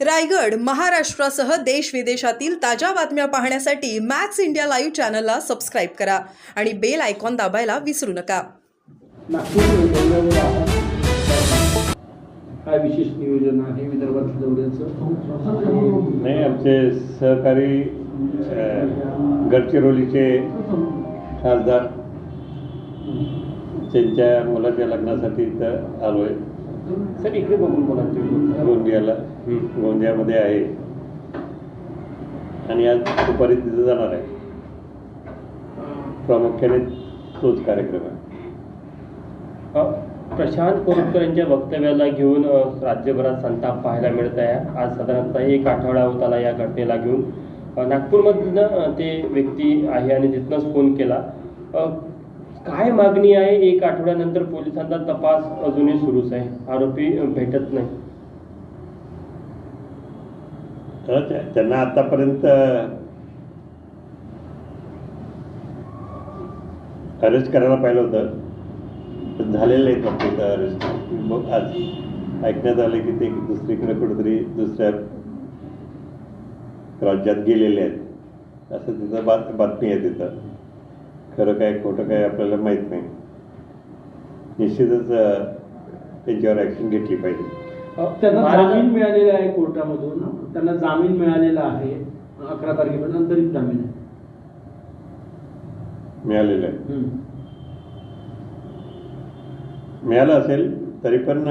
रायगड महाराष्ट्रासह देश विदेशातील ताज्या बातम्या पाहण्यासाठी मॅक्स इंडिया लाईव्ह चॅनलला सबस्क्राईब करा आणि बेल आयकॉन दाबायला विसरू नका. काय विशेष नियोजन आहे दौऱ्याचं नाही आमचे सहकारी गडचिरोलीचे खासदार त्यांच्या मुलाच्या लग्नासाठी इथं आलो आहे सर इकडे बघून बोला गोंदियाला. गोंदियामध्ये आहे. आणि आज दुपारी तिथं जाणार आहे. प्रामुख्याने तोच कार्यक्रम आहे. प्रशांत कोरुटकर यांच्या वक्तव्याला घेऊन राज्यभरात संताप पाहायला मिळत आहे. आज साधारणतः एक आठवडा होत आला या घटनेला घेऊन. नागपूरमधनं ते व्यक्ती आहे आणि तिथनंच फोन केला. काय मागणी आहे? एक आठवड्यानंतर पोलिसांचा तपास अजूनही सुरूच आहे. आरोपी भेटत नाही. त्यांना आतापर्यंत अरेस्ट करायला पाहिलं होतं. पण झालेलं आहे फक्त इथं अरेस्ट मग आज ऐकण्यात आलं की ते दुसरीकडे कुठेतरी दुसऱ्या राज्यात गेलेले आहेत. असं तिथं बात बातमी आहे तिथं. खरं काय खोटं काय आपल्याला माहीत नाही. निश्चितच त्यांच्यावर ॲक्शन घेतली पाहिजे. त्यांना जामीन मिळालेला आहे कोर्टामधून. त्यांना जामीन मिळालेला आहे. अकरा तारखेपर्यंत तरी जामीन आहे. मिळालेलं आहे. मिळालं असेल तरी पण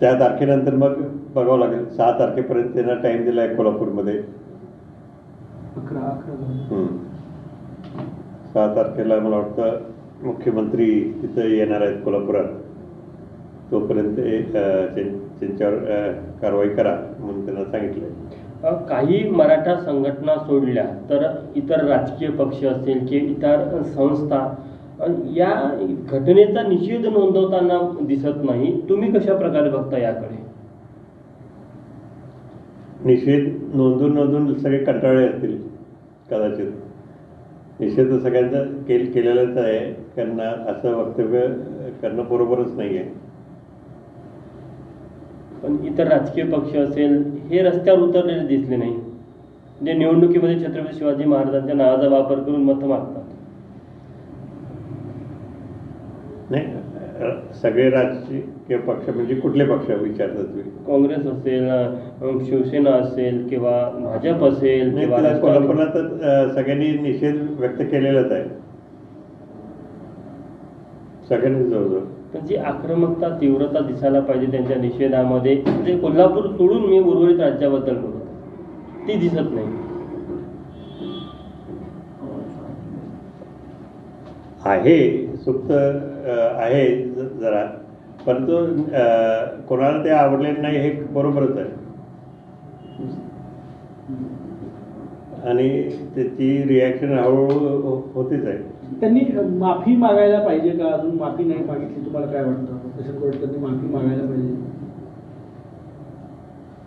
त्या तारखेनंतर मग बघावं लागेल. सहा तारखेपर्यंत त्यांना टाईम दिला आहे कोल्हापूरमध्ये. अकरा अकरा झाले. हम्म. सहा तारखेला मला वाटतं मुख्यमंत्री तिथं येणार आहेत कोल्हापुरात. तोपर्यंत त्यांच्यावर कारवाई करा म्हणून त्यांना सांगितलं काही मराठा संघटना सोडल्या तर इतर राजकीय पक्ष असेल की इतर संस्था या घटनेचा निषेध नोंदवताना दिसत नाही. तुम्ही कशा प्रकारे बघता याकडे? निषेध नोंदून नोंदून सगळे कंटाळले असतील कदाचित. निषेध सगळ्यांचा केल केलेलाच आहे. कारण असं वक्तव्य करणं बरोबरच नाही आहे पण इतर राजकीय पक्ष असेल हे रस्त्यावर उतरलेले दिसले नाही. जे निवडणुकीमध्ये छत्रपती शिवाजी महाराजांच्या नावाचा वापर करून मतं मागतात. नाही सगळे राजकीय पक्ष म्हणजे कुठले पक्ष विचारतात तुम्ही? काँग्रेस असेल शिवसेना असेल किंवा भाजप असेल किंवा सगळ्यांनी निषेध व्यक्त केलेलाच आहे. सगळ्यांनी जवळजवळ. पण जी आक्रमकता तीव्रता दिसायला पाहिजे त्यांच्या निषेधामध्ये म्हणजे कोल्हापूर सोडून मी उर्वरित राज्याबद्दल बोलत ती दिसत नाही. आहे सुप्त आहे जरा. परंतु कोणाला ते आवडले नाही हे बरोबरच आहे. आणि त्याची रिॲक्शन हळूहळू होतीच आहे. त्यांनी माफी मागायला पाहिजे का? अजून माफी नाही मागितली. तुम्हाला काय वाटतं? किशन कोर्टकरनी माफी मागायला पाहिजे.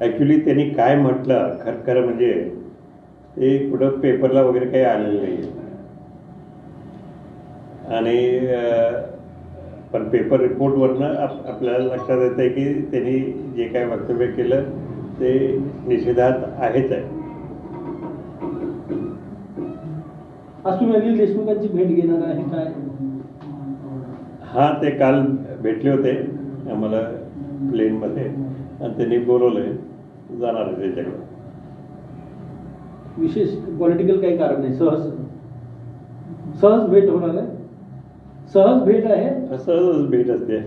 ॲक्च्युली त्यांनी काय म्हटलं? खरं खरं म्हणजे ते कुठं पेपरला वगैरे काही आलेलं नाही आणि पण पेपर रिपोर्टवरनं आप आपल्याला लक्षात येतं आहे की त्यांनी जे काय वक्तव्य केलं ते निषेधात आहेच आहे. आज तुम्ही अनिल देशमुखांची भेट घेणार आहे काय? हां ते काल भेटले होते आम्हाला प्लेनमध्ये आणि त्यांनी बोलवलं आहे जाणार आहे त्याच्याकडे. विशेष पॉलिटिकल काही कारण नाही. सहज. सहज भेट होणार आहे. सहज भेट आहे. असं भेट असते.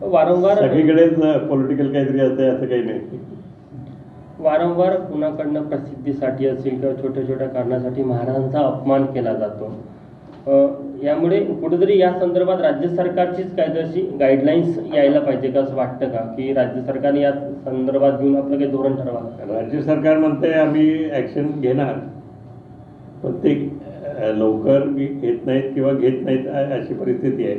वारंवार सगळीकडेच पॉलिटिकल काहीतरी असते असं काही नाही. वारंवार कुणाकडनं प्रसिद्धीसाठी असेल किंवा छोट्या छोट्या कारणासाठी महाराजांचा अपमान केला जातो. यामुळे कुठेतरी या संदर्भात राज्य सरकारचीच कायदेशी गाईडलाईन्स यायला पाहिजे का असं वाटतं का? की राज्य सरकारने या संदर्भात घेऊन आपलं काही धोरण ठरवावं? राज्य सरकार म्हणते आम्ही ॲक्शन घेणार पण ते लवकर घेत नाहीत किंवा घेत नाहीत अशी परिस्थिती आहे.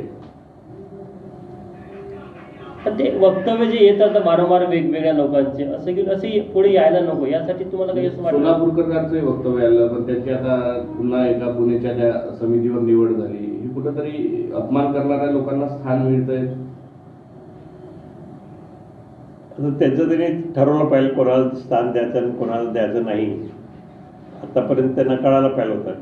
पण ते वक्तव्य जे येतात वारंवार वेगवेगळ्या लोकांचे असं की असे पुढे यायला नको यासाठी तुम्हाला काही असं वाटतं? सोलापूरकरांचंही वक्तव्य आलं पण त्यांची आता पुन्हा एका पुण्याच्या त्या समितीवर निवड झाली. ही कुठंतरी अपमान करणाऱ्या लोकांना स्थान मिळतंय? आता त्याचं त्यांनी ठरवलं पाहिजे कोणाला स्थान द्यायचं आणि कोणाला द्यायचं नाही. आतापर्यंत त्यांना कळायला पाहिजे होतं.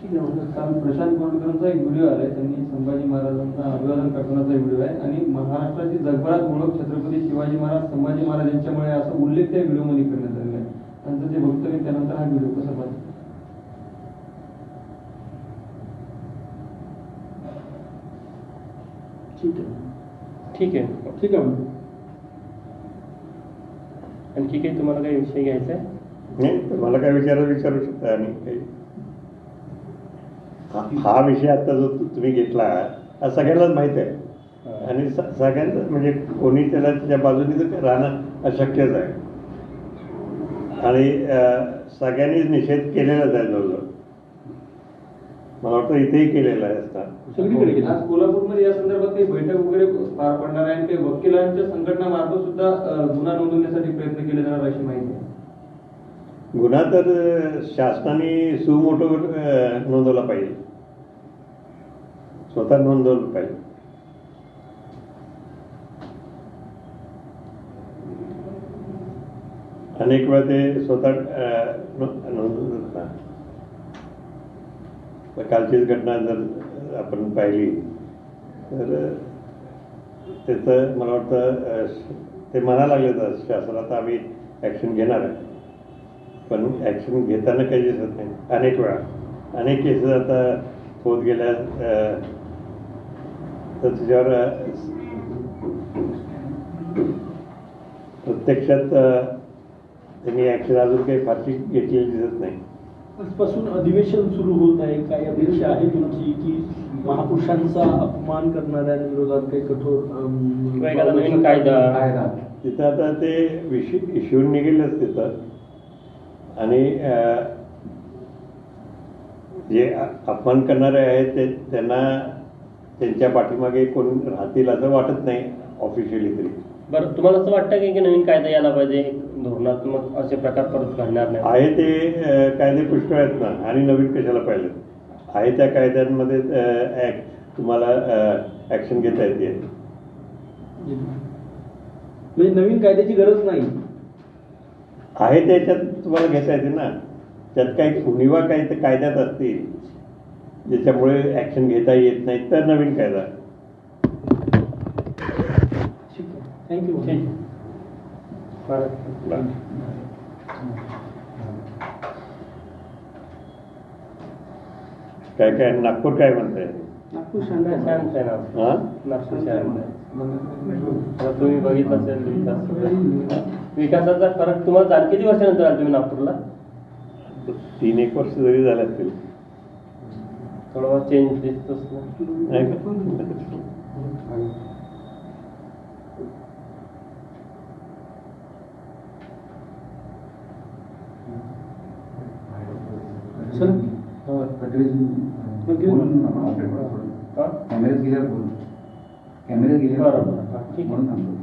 ठीक आहे म्हणजे काल प्रशांत गोंडकरांचा एक व्हिडिओ आलाय. त्यांनी संभाजी महाराजांना अभिवादन करतानाचा व्हिडिओ आहे. आणि महाराष्ट्राची जगभरात ओळख छत्रपती शिवाजी महाराज संभाजी महाराज यांच्यामुळे असा उल्लेख त्या व्हिडिओमध्ये करण्यात आलेला आहे. त्यांचं ते वक्तव्य त्यानंतर हा व्हिडिओ कसा पाहतो ठीक आहे. ठीक आहे. ठीक आहे. आणखी काही तुम्हाला काही विषय घ्यायचा आहे? नाही मला काय विचार विचारू शकता? आणि काही हा- विषय आता जो तु- तुम्ही घेतला हा सगळ्यांनाच माहीत आहे. आणि सगळ्यांचं म्हणजे कोणी त्याला त्याच्या बाजूने तर राहणं अशक्यच आहे. आणि अं, सगळ्यांनीच निषेध केलेलाच आहे जवळजवळ. मला वाटतं इथेही केलेला आहे असता कोल्हापूरमध्ये या संदर्भात काही बैठक वगैरे पार पडणार आहे आणि काही वकिलांच्या संघटनामार्फत सुद्धा गुन्हा नोंदवण्यासाठी प्रयत्न केले जाणार अशी माहिती आहे. गुन्हा तर शासनाने सुमोटो नोंदवला पाहिजे. स्वतः नोंदवलं पाहिजे. अनेक वेळा ते स्वतः अं, नोंदवत कालचीच घटना जर आपण पाहिली तर त्याचं मला वाटतं ते म्हणायला लागले तर शासनात आम्ही ॲक्शन घेणार आहे. पण ॲक्शन घेताना काही दिसत नाही. अनेक वेळा. अनेक केसेस आता होत गेल्या तर त्याच्यावर प्रत्यक्षात त्यांनी ॲक्शन अजून काही फारशी घेतलेली दिसत नाही. आजपासून अधिवेशन सुरू होत आहे. काय अपेक्षा आहे तुमची की महापुरुषांचा अपमान करणाऱ्या विरोधात काही कठोर कायदा. तिथं आता ते विषय इश्यू निघेलच तिथं. आणि जे अपमान करणारे आहेत ते त्यांना त्यांच्या पाठीमागे कोण राहतील असं वाटत नाही ऑफिशियली तरी. बरं तुम्हाला असं वाटतं की नवीन कायदा यायला पाहिजे? धोरणात्मक असे प्रकार परत घडणार नाही आहे ते कायदे पुष्कळ आहेत ना आणि नवीन कशाला पाहिजे आहे त्या कायद्यांमध्ये तुम्हाला ॲक्शन घेता येते. म्हणजे नवीन कायद्याची गरज नाही. आहे त्याच्यात तुम्हाला घेता येते ना. त्यात काही उणिवा काही ते कायद्यात असतील. ज्याच्यामुळे ॲक्शन घेता येत नाही तर नवीन कायदा. ठीक आहे. थँक्यू. काय काय नागपूर काय म्हणताय? नागपूर शांत आहे ना हा? नागपूर शांत आहे. आता तुम्ही बघितलं असेल विकासाचा फरक तुम्हाला जाण किती वर्षानंतर आला तुम्ही नागपूरला? तीन एक वर्ष जरी झाले असतील. थोडा चेंज दिसतोच ना? चला हा? कॅमेरे गेल्यावर बोल कॅमेरे गेल्यावर बरोबर. ठीक आहे. म्हणून थांबतो